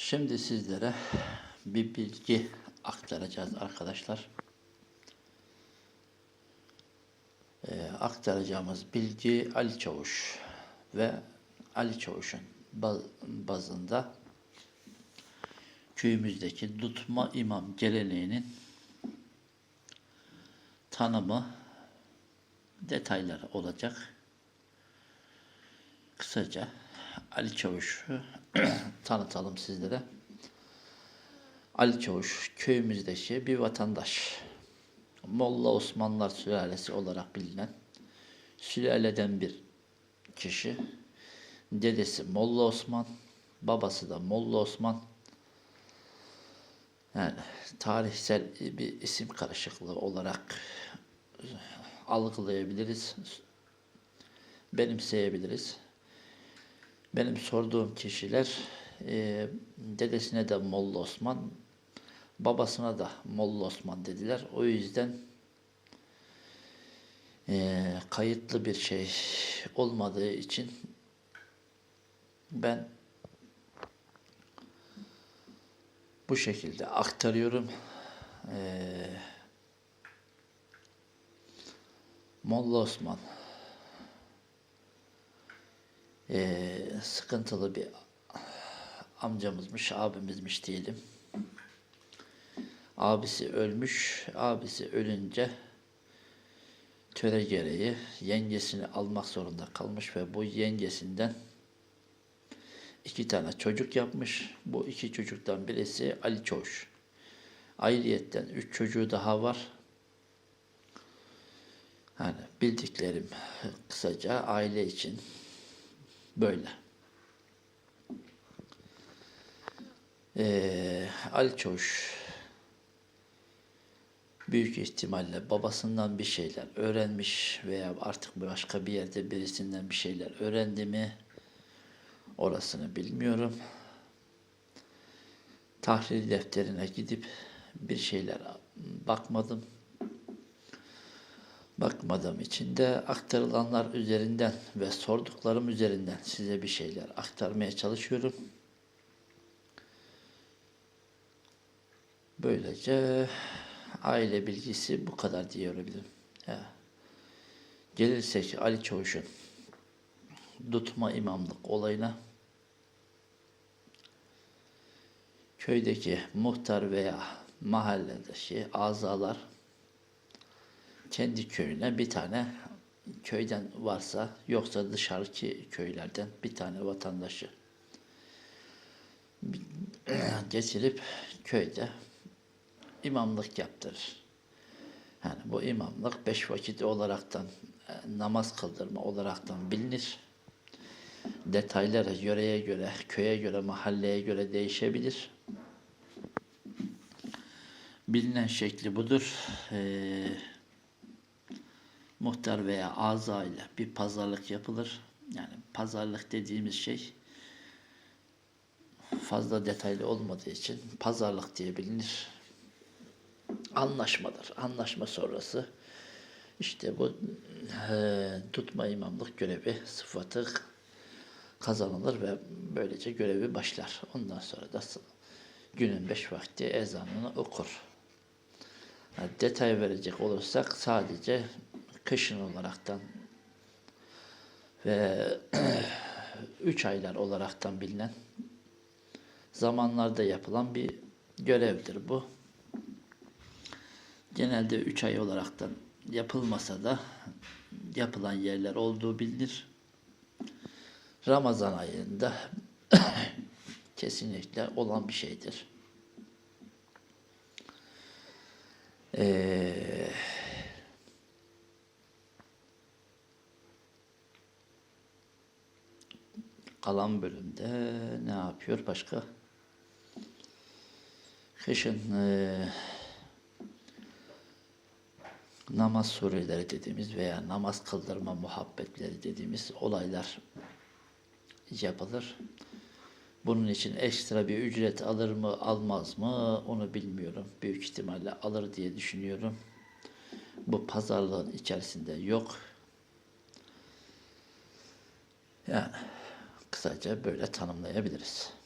Şimdi sizlere bir bilgi aktaracağız arkadaşlar. Ee, aktaracağımız bilgi Ali Çavuş ve Ali Çavuş'un ba- bazında köyümüzdeki tutma imam geleneğinin tanımı detayları olacak. Kısaca Ali Çavuş'u tanıtalım sizlere. Ali Çavuş köyümüzdeki bir vatandaş. Molla Osmanlılar sülalesi olarak bilinen sülaleden bir kişi. Dedesi Molla Osman, babası da Molla Osman. Yani tarihsel bir isim karışıklığı olarak algılayabiliriz, benimseyebiliriz. Benim sorduğum kişiler e, dedesine de Molla Osman, babasına da Molla Osman dediler. O yüzden e, kayıtlı bir şey olmadığı için ben bu şekilde aktarıyorum. E, Molla Osman e, sıkıntılı bir amcamızmış, abimizmiş diyelim. Abisi ölmüş. Abisi ölünce töre gereği yengesini almak zorunda kalmış ve bu yengesinden iki tane çocuk yapmış. Bu iki çocuktan birisi Ali Çavuş. Ayrıyetten üç çocuğu daha var. Hani bildiklerim kısaca aile için böyle. Ee, Ali büyük ihtimalle babasından bir şeyler öğrenmiş veya artık başka bir yerde birisinden bir şeyler öğrendi mi orasını bilmiyorum. Tahlil defterine gidip bir şeyler bakmadım. Bakmadığım için de aktarılanlar üzerinden ve sorduklarım üzerinden size bir şeyler aktarmaya çalışıyorum. Böylece aile bilgisi bu kadar diyebilirim. Ya. Gelirsek Ali Çavuş'un tutma imamlık olayına köydeki muhtar veya mahalledeki azalar kendi köyüne bir tane köyden varsa yoksa dışarıki köylerden bir tane vatandaşı getirip köyde imamlık yaptırır. Yani bu imamlık beş vakit olaraktan e, namaz kıldırma olaraktan bilinir. Detayları yöreye göre, köye göre, mahalleye göre değişebilir. Bilinen şekli budur. Ee, muhtar veya aza ile bir pazarlık yapılır. Yani pazarlık dediğimiz şey fazla detaylı olmadığı için pazarlık diye bilinir. Anlaşmadır. Anlaşma sonrası işte bu e, tutma imamlık görevi sıfatı kazanılır ve böylece görevi başlar. Ondan sonra da günün beş vakti ezanını okur. Yani detay verecek olursak sadece kışın olaraktan ve üç aylar olaraktan bilinen zamanlarda yapılan bir görevdir bu. Genelde üç ay olaraktan yapılmasa da yapılan yerler olduğu bilinir. Ramazan ayında kesinlikle olan bir şeydir. Ee, kalan bölümde ne yapıyor başka? Kışın e, namaz sureleri dediğimiz veya namaz kıldırma muhabbetleri dediğimiz olaylar yapılır. Bunun için ekstra bir ücret alır mı almaz mı onu bilmiyorum. Büyük ihtimalle alır diye düşünüyorum. Bu pazarlığın içerisinde yok. Yani kısaca böyle tanımlayabiliriz.